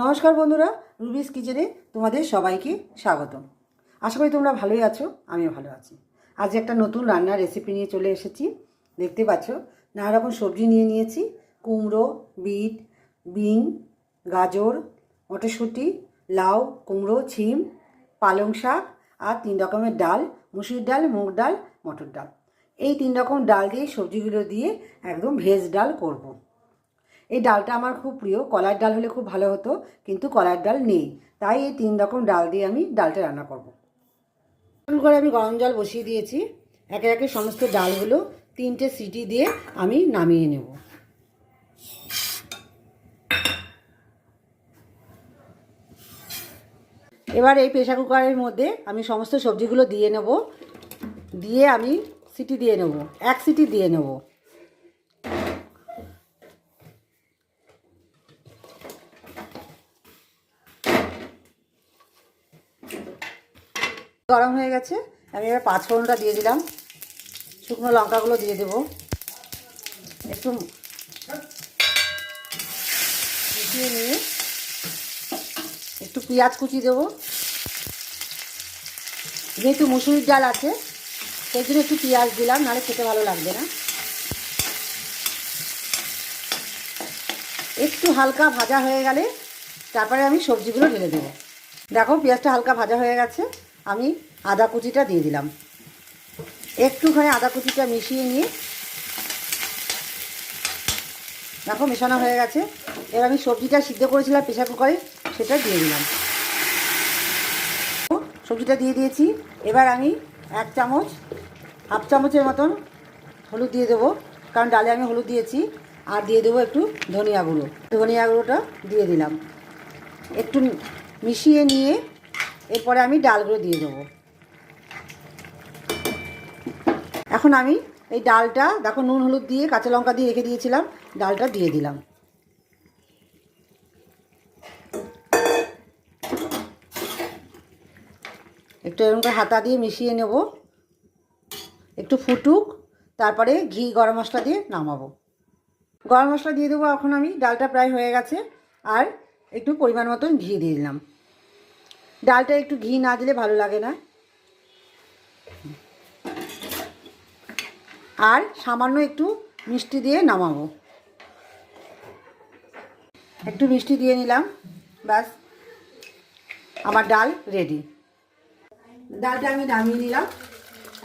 নমস্কার বন্ধুরা, রুবিস কিচেনে তোমাদের সবাইকে স্বাগতম। আশা করি তোমরা ভালোই আছো, আমিও ভালো আছি। আজ একটা নতুন রান্নার রেসিপি নিয়ে চলে এসেছি। দেখতে পাচ্ছ নানা রকম সবজি নিয়ে নিয়েছি। কুমড়ো, বিট, বিন, গাজর, মটরশুঁটি, লাউ, কুমড়ো, ছিম, পালং শাক আর তিন রকমের ডাল, মুসুর ডাল, মুগ ডাল, মটর ডাল। এই তিন রকম ডাল দিয়ে সবজিগুলো দিয়ে একদম ভেজ ডাল করব। এই ডালটা আমার খুব প্রিয়। কলার ডাল হলে খুব ভালো হতো, কিন্তু কলার ডাল নেই। তাই এই তিন রকম ডাল দিয়ে আমি ডালটা রান্না করব। করে আমি গরম জল বসিয়ে দিয়েছি। একে একে সমস্ত ডালগুলো তিনটে সিটি দিয়ে আমি নামিয়ে নেব। এবার এই প্রেশার কুকারের মধ্যে আমি সমস্ত সবজিগুলো দিয়ে নেব। দিয়ে আমি সিটি দিয়ে নেব। এক সিটি দিয়ে নেব। গরম হয়ে গেছে, আমি এবার পাঁচ ফোড়নটা দিয়ে দিলাম। শুকনো লঙ্কাগুলো দিয়ে দেবো। একটু মিশিয়ে নিয়ে একটু পেঁয়াজ কুচি দেবো। যেহেতু মুসুরির ডাল আছে, সেই জন্য একটু পেঁয়াজ দিলাম, নাহলে খেতে ভালো লাগবে না। একটু হালকা ভাজা হয়ে গেলে তারপরে আমি সবজিগুলো ঢেলে দেবো। দেখো পেঁয়াজটা হালকা ভাজা হয়ে গেছে। আমি আদা কুচিটা দিয়ে দিলাম। একটুখানি আদা কুচিটা মিশিয়ে নিয়ে দেখো মেশানো হয়ে গেছে। এবার আমি সবজিটা সিদ্ধ করেছিলাম প্রেশার কুকারে, সেটা দিয়ে দিলাম। সবজিটা দিয়ে দিয়েছি। এবার আমি এক চামচ, হাফ চামচের মতন হলুদ দিয়ে দেবো, কারণ ডালে আমি হলুদ দিয়েছি। আর দিয়ে দেবো একটু ধনিয়া গুঁড়ো। ধনিয়া গুঁড়োটা দিয়ে দিলাম। একটু মিশিয়ে নিয়ে এরপরে আমি ডালগুলো দিয়ে দেবো। এখন আমি এই ডালটা, দেখো নুন, হলুদ দিয়ে, কাঁচা লঙ্কা দিয়ে রেখে দিয়েছিলাম, ডালটা দিয়ে দিলাম। একটু এরকম করে হাতা দিয়ে মিশিয়ে নেব। একটু ফুটুক, তারপরে ঘি, গরম মশলা দিয়ে নামাবো। গরম মশলা দিয়ে দেবো, এখন আমি ডালটা প্রায় হয়ে গেছে, আর একটু পরিমাণ মতন ঘি দিয়ে দিলাম। ডালটা একটু ঘি না দিলে ভালো লাগে না। আর সামান্য একটু মিষ্টি দিয়ে নামাবো। একটু মিষ্টি দিয়ে নিলাম, ব্যাস। আমার ডাল রেডি ডালটা আমি নামিয়ে নিলাম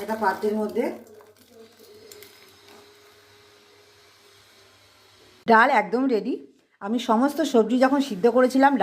একটা পাত্রের মধ্যে। ডাল একদম রেডি আমি সমস্ত সবজি যখন সিদ্ধ করেছিলাম